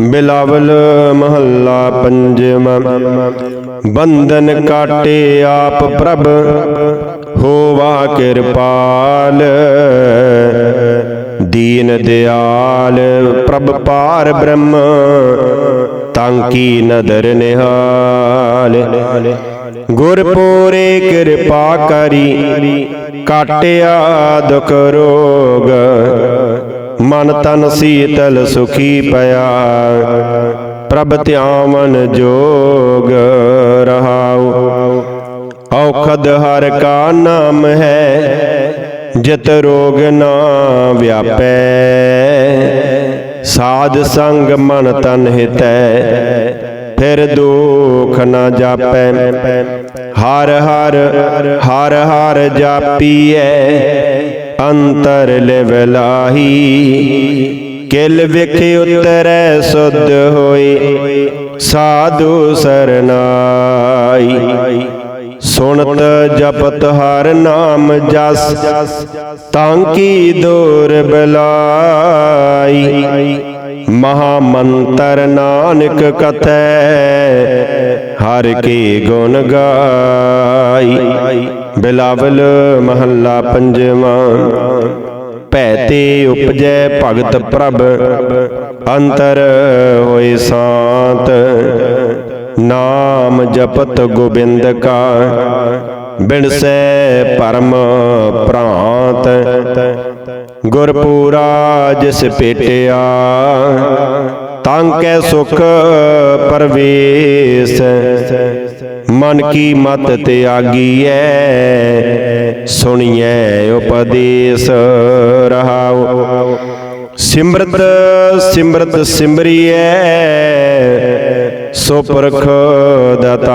ਬਿਲਾਵਲ ਮਹੱਲਾ ਪੰਜਵਾਂ। ਬੰਧਨ ਕਾਟੇ ਆਪ ਪ੍ਰਭ, ਹੋਵਾ ਕਿਰਪਾਲ। ਦੀਨ ਦਿਆਲ ਪ੍ਰਭ ਪਾਰ ਬ੍ਰਹਮ, ਤਾਂ ਕੀ ਨਦਰ ਨਿਹਾਲ। ਗੁਰਪੂਰੇ ਕਿਰਪਾ ਕਰੀ, ਕਾਟਿਆ ਦੁਖ ਰੋਗ। ਮਨ ਤਨ ਸੀਤਲ ਸੁਖੀ ਪਿਆ। ਪ੍ਰਭ ਧਿਆਵਨ ਜੋਗ ਰਹਾਉ। ਔਖਦ ਹਰ ਕਾ ਨਾਮ ਹੈ, ਜਿਤ ਰੋਗ ਨਾ ਵਿਆਪੈ। ਸਾਧ ਸੰਗ ਮਨ ਤਨ ਹਿਤੈ, ਫਿਰ ਦੁਖ ਨਾ ਜਾਪੈ। ਹਰ ਹਰ ਹਰ ਹਰ ਜਾਪੀਐ। ਅੰਤਰ ਲਿਵਲਾਹੀ। ਕਿਲ ਵਿਖ ਉਤਰੈ, ਸੁਧ ਹੋਈ ਸਾਧੂ ਸਰਨਾਈ। ਸੁਣਤ ਜਪਤ ਹਰ ਨਾਮ ਜਸ। ਤਾਂ ਕੀ ਦੂਰ ਬਲਾਈ। ਮਹਾ ਮੰਤਰ ਨਾਨਕ ਕਥੈ, ਹਰ ਕੀ ਗੁਣ ਗਾਈ। ਬਿਲਾਵਲ ਮਹੱਲਾ ਪੰਜਵਾਂ। ਭੈ ਤੇ ਉਪਜੈ ਭਗਤ ਪ੍ਰਭ, ਅੰਤਰ ਹੋਏ ਸ਼ਾਂਤ। ਨਾਮ ਜਪਤ ਗੋਬਿੰਦ ਕਾ, ਬਿਨਸੈ ਪਰਮ ਪ੍ਰਾਂਤ। ਗੁਰਪੂਰਾ ਜਿਸ ਭੇਟਿਆ ਤਾਂ ਕੈ ਸੁਖ ਪਰਵੇਸ। ਮਨ ਕੀ ਮਤ ਤਿਆਗੀਐ ਸੁਣੀਐ ਉਪਦੇਸ਼ ਰਹਾਉ। ਸਿਮਰਤ ਸਿਮਰਤ ਸਿਮਰੀਐ, ਸੋ ਪਰਖ ਦਾਤਾਰ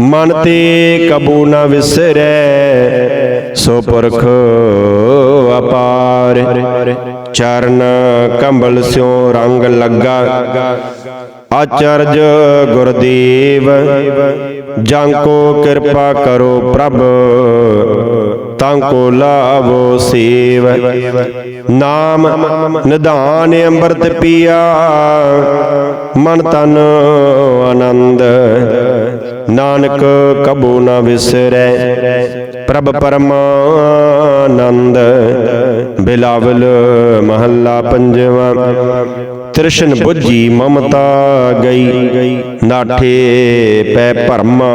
ਮਨ ਤੇ ਕਬੂ ਨਾ ਵਿਸਰੈ, ਸੋ ਪਰਖ ਅਪਾਰ। ਚਰਨ ਕੰਬਲ ਸਿਉ ਰੰਗ ਲੱਗਾ ਆਚਰਜ ਗੁਰਦੇਵ ਜਾਂ ਕੋ ਕਿਰਪਾ ਕਰੋ ਪ੍ਰਭ, ਤਾਂ ਕੋ ਲਾਵੋ ਸੇਵ। ਨਾਮ ਨਿਧਾਨ ਅੰਮ੍ਰਿਤ ਪੀਆ, ਮਨ ਤਨ ਆਨੰਦ। ਨਾਨਕ ਕਬੂ ਨਾ ਵਿਸਰੈ, ਪ੍ਰਭ ਪਰਮਾਨੰਦ। ਬਿਲਾਵਲ ਮਹੱਲਾ ਪੰਜਵਾਂ। ਤ੍ਰਿਸ਼ਨ ਬੁੱਝੀ ਮਮਤਾ ਗਈ। ਨਾਠੇ ਪੈ ਭਰਮਾ,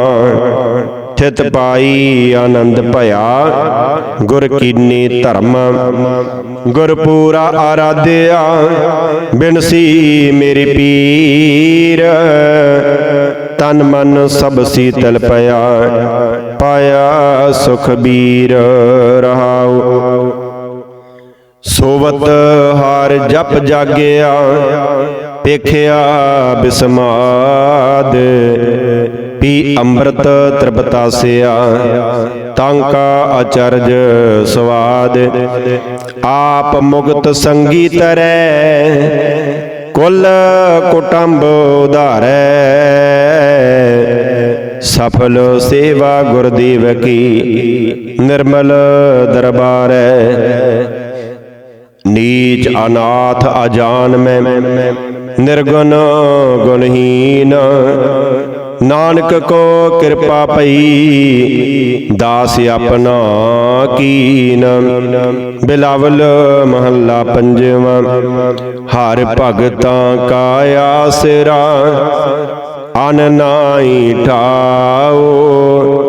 ਥਿਤ ਪਾਈ ਆਨੰਦ ਭਇਆ। ਗੁਰ ਕੀਨੀ ਧਰਮ ਗੁਰ ਪੂਰਾ ਆਰਾਧਿਆ ਬਿਨਸੀ ਮੇਰੀ ਪੀਰ। ਤਨ ਮਨ ਸਭ ਸੀਤਲ ਪਿਆ, ਪਾਇਆ ਸੁਖ ਬੀਰ ਰਹਾਉ। ਸੋਵਤ ਹਾਰ ਜਪ ਜਾਗਿਆ ਪੇਖਿਆ ਬਿਸਮਾਦ। ਪੀ ਅੰਮ੍ਰਿਤ ਤ੍ਰਿਪਤਾਸਿਆ ਤਾਂਕਾ ਅਚਰਜ ਸਵਾਦ। ਆਪ ਮੁਗਤ ਸੰਗੀ ਤਰੈ ਕੁਲ ਕੁਟੰਬ ਉਧਾਰੈ। ਸਫਲ ਸੇਵਾ ਗੁਰਦੇਵ ਕੀ, ਨਿਰਮਲ ਦਰਬਾਰੈ। ਨੀਚ ਅਨਾਥ ਅਜਾਨ ਮੈਂ, ਨਿਰਗੁਣ ਗੁਣਹੀਨ। ਨਾਨਕ ਕੋ ਕਿਰਪਾ ਪਈ ਦਾਸ ਆਪਣਾ ਕੀਨ। ਬਿਲਾਵਲ ਮਹੱਲਾ ਪੰਜਵਾਂ, ਹਰ ਭਗਤਾਂ ਕਾ ਆਸਰਾ, ਅਨ ਨਾਹੀ ਠਾਓ।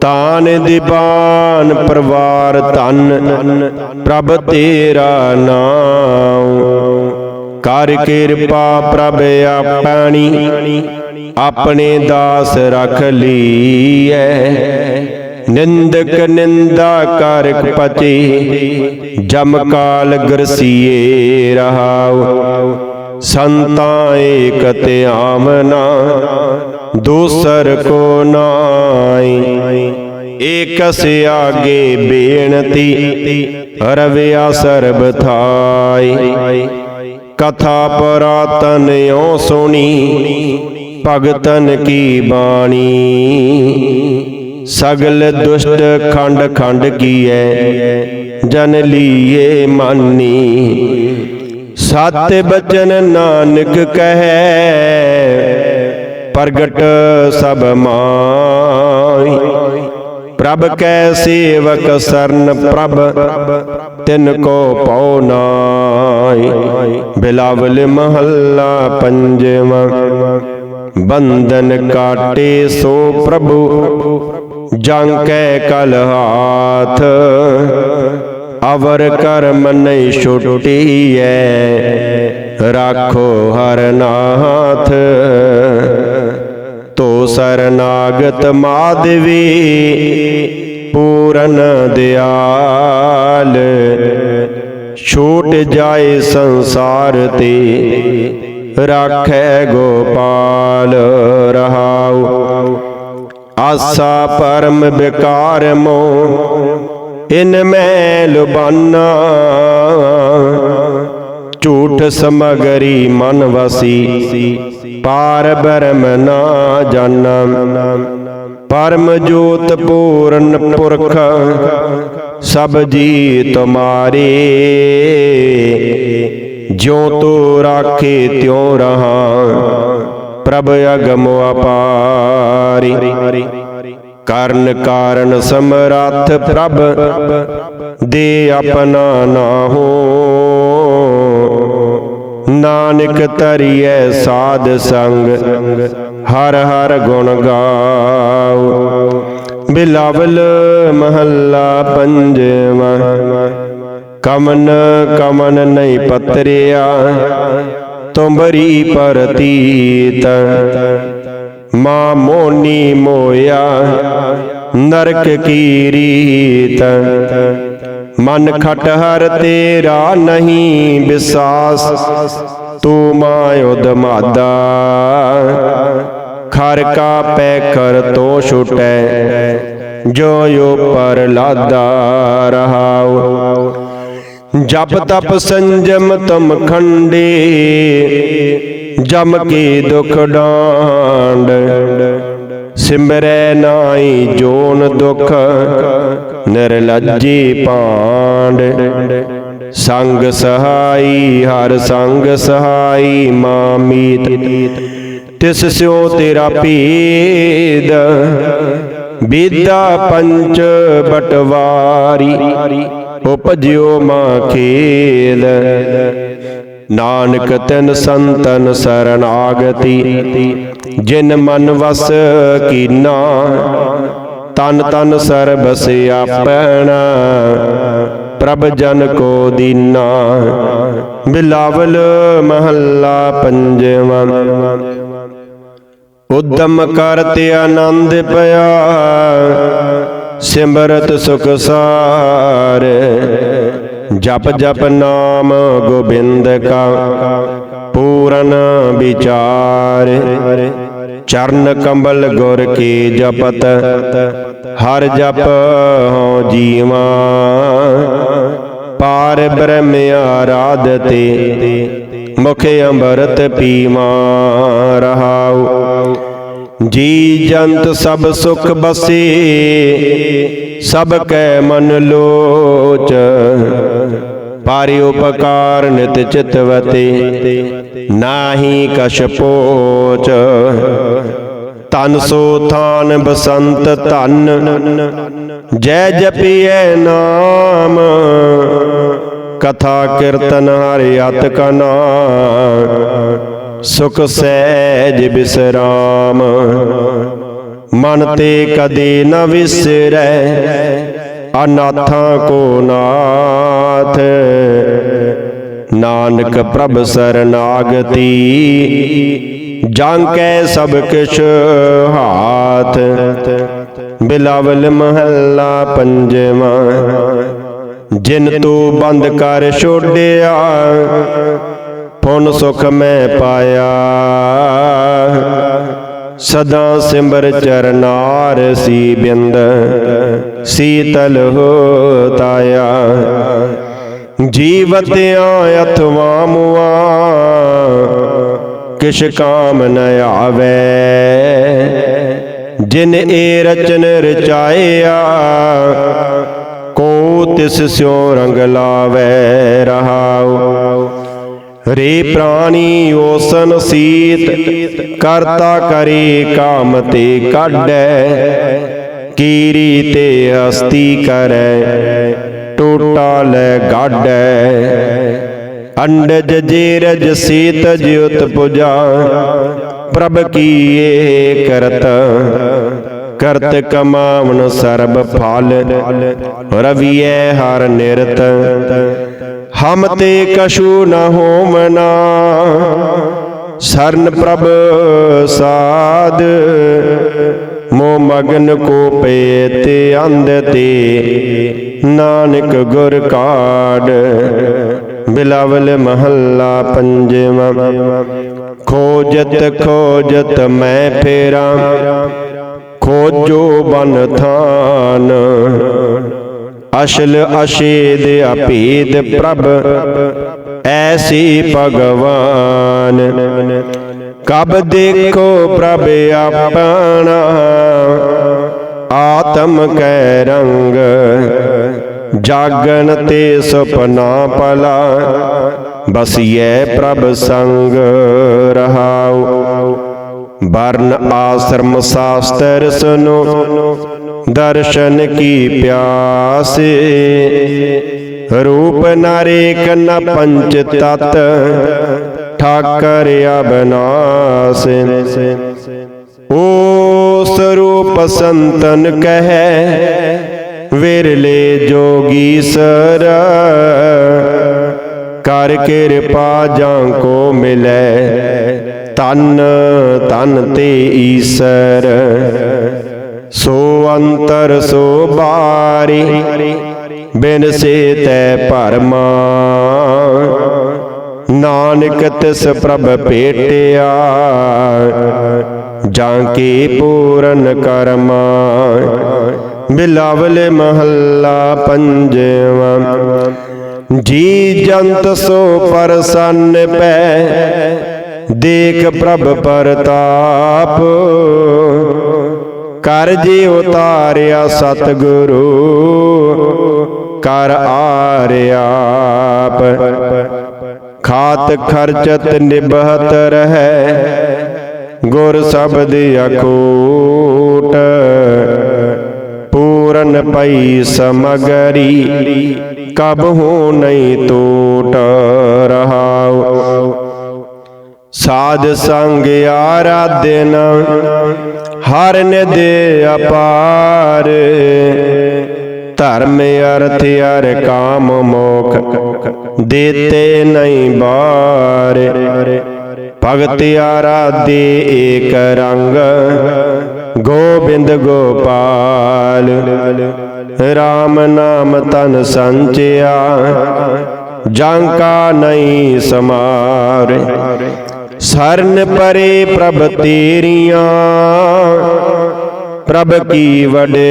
ਤਾਨ ਦੀਵਾਨ ਪਰਵਾਰ ਧਨ, ਪ੍ਰਭ ਤੇਰਾ ਨਾਮ। ਕਰ ਕਿਰਪਾ ਪ੍ਰਭ ਆਪਣੀ, ਆਪਣੇ ਦਾਸ ਰਖ ਲੀਐ ਨਿੰਦਕ ਨਿੰਦਾ ਕਰ ਪਤੀ, ਜਮ ਕਾਲ ਗਰਸੀਏ ਰਹਾਉ। ਸੰਤਾਂ ਏਕ ਧਿਆਮਨਾ ਦੂਸਰ ਕੋ ਨਾਈ। ਏਕਸ ਆਗੇ ਬੇਨਤੀ ਰਵਿਆ ਸਰਬ ਥਾਈ। ਕਥਾ ਪਰਾਤਨ ਓ ਸੁਣੀ, ਭਗਤਨ ਕੀ ਬਾਣੀ। ਸਗਲ ਦੁਸ਼ਟ ਖੰਡ ਖੰਡ ਕੀਐ, ਜਨ ਲੀਏ ਮਾਨੀ। ਸਤ ਬਚਨ ਨਾਨਕ ਕਹੈ, ਪ੍ਰਗਟ ਸਭ ਮਾਈ। ਪ੍ਰਭ ਕੈ ਸੇਵਕ ਸਰਨ ਪ੍ਰਭ, ਤਿਨ ਕੋ ਪਉ ਨਾਈ ਬਿਲਾਵਲ ਮਹੱਲਾ ਪੰਜਵਾਂ, ਬੰਧਨ ਕਾਟੇ ਸੋ ਪ੍ਰਭੂ ਜੰ ਕੈ ਕਲ ਹਾਥ। ਅਵਰ ਕਰਮ ਨਹੀਂ ਛੁਟੀਐ, ਰਾਖੋ ਹਰ ਨਾਥ। ਤੋ ਸਰਨਾਗਤ ਮਾਧਵੀ ਪੂਰਨ ਦਿਆਲ। ਛੂਟ ਜਾਏ ਸੰਸਾਰ ਤੇ ਰਾਖੈ ਗੋਪਾਲ ਰਹਾਉ। ਆਸਾ ਪਰਮ ਵਿਕਾਰ ਮੋ ਇਨ ਮੈਂ ਲੁਬਾਨਾ ਝੂਠ ਸਮਗਰੀ ਮਨ ਵਸੀ ਪਾਰ ਬਰਮ ਨਾ ਜਾਣਾ ਪਰਮ ਜੋਤ ਪੂਰਨ ਪੁਰਖ, ਸਭ ਜੀ ਤੁਮਾਰੇ ਜਿਉ ਤੋ ਰਾਖੇ ਤਿਉ ਰਹਾ, ਪ੍ਰਭ ਅਗਮ ਅਪਾਰੀ। ਕਰਨ ਕਾਰਨ ਸਮਰੱਥ ਪ੍ਰਭ, ਦੇ ਆਪਣਾ ਨਾਹੋ ਨਾਨਕ ਤਰੀਐ ਸਾਧ ਸੰਗ, ਹਰ ਹਰ ਗੁਣ ਗਾਓ। ਬਿਲਾਵਲ ਮਹੱਲਾ ਪੰਜਵਾਂ, ਕਮਨ ਕਮਨ ਨਹੀਂ ਪਤਰਿਆ, ਤੁੰਬਰੀ ਪਰਤੀਤ। ਮਾ ਮੋਨੀ ਮੋਇਆ, ਨਰਕ ਕੀ ਰੀਤ। ਮਨ ਖਟ ਹਰ ਤੇਰਾ ਨਹੀਂ ਵਿਸਾਸ ਤੂੰ ਮਾਇਓ ਦਮਾਦਾ ਖਰ ਕਾ ਪੈ ਕਰ ਤੋ ਛੁਟੈ, ਜੋ ਯੋ ਪਰ ਲਾਦਾ ਰਹਾਉ। ਜਪ ਤਪ ਸੰਜਮ ਤਮ ਖੰਡੇ, ਜਮ ਕੀ ਦੁਖ ਡਾਂਡ। ਸਿਮਰੈ ਨਾਈ ਜੋਨ ਦੁਖ ਨਿਰਲੱਜੀ ਪਾਂਡ। ਸੰਗ ਸਹਾਈ, ਹਰ ਸੰਗ ਸਹਾਈ ਮਾਮੀਤ ਤਿਸ ਸਿਓ ਤੇਰਾ ਭੇਦ ਵਿਦਾ ਪੰਚ ਬਟਵਾਰੀ, ਉਪਜਿਓ ਮਾ ਖੇਲ। ਨਾਨਕ ਤਿਨ ਸੰਤਨ ਸਰਨਾਗਤੀ, ਜਿਨ ਮਨ ਵਸ ਕੀਨਾ। ਤਨ ਤਨ ਸਰਬ ਸਿਆਪਣਾ ਪ੍ਰਭ ਜਨ ਕੋ ਦੀਨਾ। ਬਿਲਾਵਲ ਮਹੱਲਾ ਪੰਜਵਾਂ। ਉਦਮ ਕਰਤੇ ਆਨੰਦ ਪਿਆ। ਸਿਮਰਤ ਸੁਖ ਸਾਰ। ਜਪ ਜਪ ਨਾਮ ਗੋਬਿੰਦ ਕਾ। ਪੂਰਨ ਵਿਚਾਰ। ਚਰਨ ਕੰਬਲ ਗੁਰ ਕੀ ਜਪਤ। ਹਰ ਜਪ ਹੋ ਜੀਵਾ, ਪਾਰ ਬ੍ਰਹਮ ਆਰਾਧ ਆਰਾਧਤੇ ਮੁਖ ਅੰਬਰਤ ਪੀਮਾ ਰਹਾਉ। ਜੀ ਜੰਤ ਸਭ ਸੁਖ ਬਸੇ, ਸਭ ਕੈ ਮਨ ਲੋਚ। ਪਾਰਿ ਉਪਕਾਰ ਨਿਤ ਚਿਤਵਤੇ ਨਾਹੀ ਕਛ ਪੋਚ। ਤਨ ਥਾਨ ਬਸੰਤ ਧਨ। ਜੈ ਜਪੀਐ ਨਾਮ, ਕਥਾ ਕੀਰਤਨ ਹਰਿ ਅਤ ਕਨਾ ਸੁਖ ਸਹਿਜ ਬਿਸਰਾਮ। ਮਨ ਤੇ ਕਦੇ ਨ ਵਿਸਰੈ, ਅਨਾਥਾਂ ਕੋ ਨਾਥ। ਨਾਨਕ ਪ੍ਰਭ ਸਰਨਾਗਤੀ ਜਾਂ ਕੈ ਸਭ ਕਿਛ ਹਾਥ। ਬਿਲਾਵਲ ਮਹੱਲਾ ਪੰਜਵਾਂ। ਜਿਨ ਤੂੰ ਬੰਦ ਕਰ ਛੋੜਿਆ ਪੁਨ ਸੁਖ ਮੈਂ ਪਾਇਆ। ਸਦਾ ਸਿਮਰ ਚਰਨਾਰ ਸੀ ਬਿੰਦ, ਸੀਤਲ ਹੋ ਤਾਇਆ। ਜੀਵਤਿਆਂ ਅਥਵਾ ਮੁਆ ਕਿਛ ਕਾਮ ਨ ਆਵੇ। ਜਿਨ ਏ ਰਚਨ ਰਚਾਇਆ, ਕੋ ਤਿਸ ਸਿਉ ਰੰਗ ਲਾਵੇ ਰਹਾਉ। ਰੇ ਪ੍ਰਾਣੀ ਓਸਨ ਸੀਤ, ਕਰਤਾ ਕਰੇ ਕਾਮ ਤੇ ਕਾਢੈ। ਕੀਰੀ ਤੇ ਹਸਤੀ ਕਰੈ, ਟੋਟਾ ਲੈ ਗਾਢੈ। ਅੰਡਜ ਜੇਰਜ ਸੀਤ ਜਿਉਤ ਪੁਜਾ। ਪ੍ਰਭ ਕੀਏ ਕਰਤ ਕਰਤ ਕਮਾਵਨ ਸਰਬ ਫਲ। ਰਵੀਐ ਹਰ ਨਿਰਤ, ਹਮ ਤੇ ਕਛੂ ਨ ਹੋਮਨਾ ਸਰਨ ਪ੍ਰਭ ਸਾਧ, ਮੋ ਮਗਨ ਕੋ ਪਏ ਤੇ ਅੰਧ ਤੇ। ਨਾਨਕ ਗੁਰ ਕਾੜ ਬਿਲਾਵਲ ਮਹੱਲਾ ਪੰਜਵਾਂ। ਖੋਜਤ ਖੋਜਤ ਮੈਂ ਫੇਰਾ, ਖੋਜੋ ਬਨ ਥਾਨ। ਅਸ਼ਲ ਅਸ਼ੇਦ ਅਪੇਦ ਪ੍ਰਭ, ਐਸੀ ਭਗਵਾਨ। ਕਬ ਦੇਖੋ ਪ੍ਰਭ ਆਪਣਾ, ਆਤਮ ਕੈ ਰੰਗ ਜਾਗਨ ਤੇ ਸੁਪਨਾ ਪਲਾ ਬਸੀਐ ਪ੍ਰਭ ਸੰਗ ਰਹਾਉ ਵਰਨ ਆਸ਼ਰਮ ਸ਼ਾਸਤਰ ਸੁਨੋ ਦਰਸ਼ਨ ਕੀ ਪਿਆਸੇ ਰੂਪ ਨਰੇਕ ਨ ਪੰਚ ਤਤ ਠਾਕਰ ਅਬਨਾਸ ਓ ਸਰੂਪ ਸੰਤਨ ਕਹੈ ਵਿਰਲੇ ਜੋਗੀ ਸਰ, ਕਰ ਕਿਰਪਾ ਜਾਂ ਕੋ ਮਿਲੈ ਤਨ ਤਨ ਤੇ ਈਸਰ। ਸੋ ਅੰਤਰ ਸੋ ਬਾਰੀ ਬਿਨ ਸੇ ਤੈ ਭਰਮਾ। ਨਾਨਕ ਤਿਸ ਪ੍ਰਭ ਭੇਟਿਆ, ਜਾਂ ਕੀ ਪੂਰਨ ਕਰਮਾ। ਬਿਲਾਵਲ ਮਹੱਲਾ ਪੰਜਵਾਂ। ਜੀ ਜੰਤ ਸੋ ਪਰਸੰਨ ਪੈ, ਦੇਖ ਪ੍ਰਭ ਪਰਤਾਪ। ਕਰ ਜੀ ਉਤਾਰਿਆ ਸਤਿਗੁਰੂ, ਕਰ ਆਰਿਆਪ ਖਾਤ ਖਰਚਤ ਨਿਭਤ ਰਹੈ, ਗੁਰ ਸ਼ਬਦ ਅਖੂਟ। ਪੂਰਨ ਪਈ ਸਮਗਰੀ, ਕਬ ਹੋ ਨਹੀਂ ਟੂਟ ਰਹਾਉ। ਸਾਧ ਸੰਗ ਆਰਾਧਨ ਹਰਨ ਦੇ ਅਪਾਰ। ਧਰਮ ਅਰਥ ਅਰ ਕਾਮ ਮੋਖ, ਦੇਤੇ ਨਹੀਂ ਬਾਰ। ਭਗਤ ਆਰਾਧੇ ਏਕ ਰੰਗ ਗੋਬਿੰਦ ਗੋਪਾਲ RAM ਨਾਮ ਤਨ ਸੰਚਿਆ ਜਾਂਕਾ ਨਹੀਂ ਸਮਾਰ। ਸਰਨ ਪਰੇ ਪ੍ਰਭ ਤੇਰੀਆਂ, ਪ੍ਰਭ ਕੀ ਵਡਿਆਈ।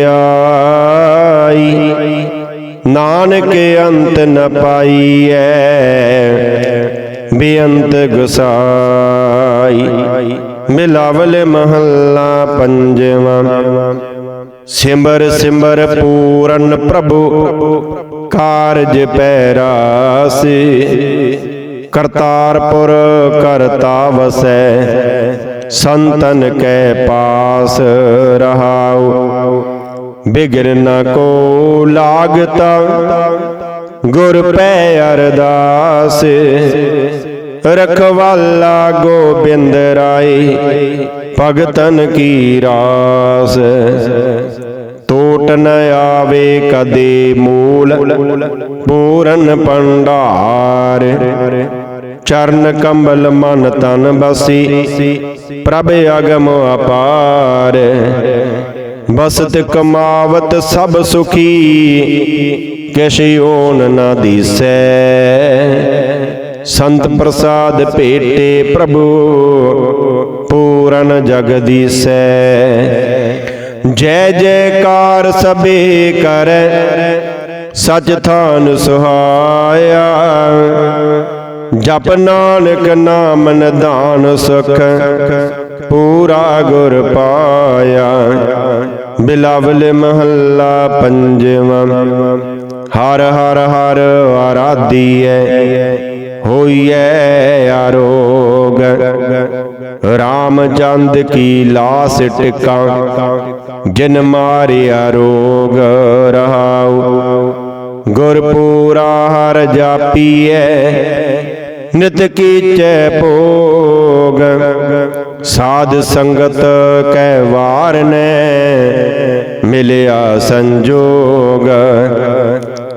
ਨਾਨਕ ਅੰਤ ਨ ਪਾਈਐ, ਬੇਅੰਤ ਗੁਸਾਈ। ਮਿਲਾਵਲ ਮਹੱਲਾ ਪੰਜਵਾਂ। ਸਿਮਰ ਸਿਮਰ ਪੂਰਨ ਪ੍ਰਭੂ, ਕਾਰਜ ਪੈਰਾਸੇ। ਕਰਤਾਰਪੁਰ ਕਰਤਾ ਵਸੈ ਸੰਤਨ ਕੈ ਪਾਸ ਰਹਾਉ। ਬਿਗਨ ਨ ਕੋ ਲਾਗਤਾ, ਗੁਰ ਪੈ ਅਰਦਾਸ। ਰਖਵਾਲਾ ਗੋਬਿੰਦ ਰਾਏ, ਭਗਤਨ ਕੀ ਰਾਸ? ਟੋਟ ਨ ਆਵੇ ਕਦੇ ਮੂਲ, ਪੂਰਨ ਪੰਡਾਰ ਚਰਨ ਕੰਬਲ ਮਨ ਤਨ ਬਸੀ, ਪ੍ਰਭ ਅਗਮ ਅਪਾਰ। ਬਸਤ ਕਮਾਵਤ ਸਭ ਸੁਖੀ ਕਿਛ ਓਨ ਨਾ ਦੀਸੈ। ਸੰਤ ਪ੍ਰਸਾਦ ਭੇਟੇ ਪ੍ਰਭੂ, ਪੂਰਨ ਜਗਦੀਸੈ ਜੈ ਜੈਕਾਰ ਸਭੇ ਕਰੈ, ਸਚ ਥਾਨ ਸੁਹਾਇਆ। ਜਪ ਨਾਨਕ ਨਾਮ ਨਿਧਾਨ ਸੁਖ, ਪੂਰਾ ਗੁਰ ਪਾਇਆ। ਬਿਲਾਵਲ ਮਹੱਲਾ ਪੰਜਵਾਂ, ਹਰ ਹਰ ਹਰ ਆਰਾਧੀਐ। ਹੋਈਐ ਰੋਗ ਰਾਮਚੰਦ ਕੀ ਲਾਸ ਟਿਕਾ, ਜਿਨ ਮਾਰਿਆ ਰੋਗ ਰਹਾਉ। ਗੁਰਪੂਰਾ ਹਰ ਜਾਪੀਐ, ਨਿਤ ਕੀਚੈ ਭੋਗ। ਸਾਧ ਸੰਗਤ ਕੈ ਵਾਰਨੈ, ਮਿਲਿਆ ਸੰਜੋਗ।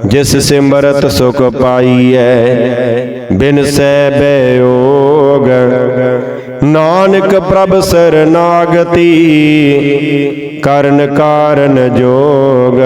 ਜਿਸ ਸਿਮਰਤ ਸੁਖ ਪਾਈਐ ਬਿਨ ਸੈ ਬਿਯੋਗ ਨਾਨਕ ਪ੍ਰਭ ਸਰਨਾਗਤੀ ਕਰਨ ਕਾਰਨ ਜੋਗ।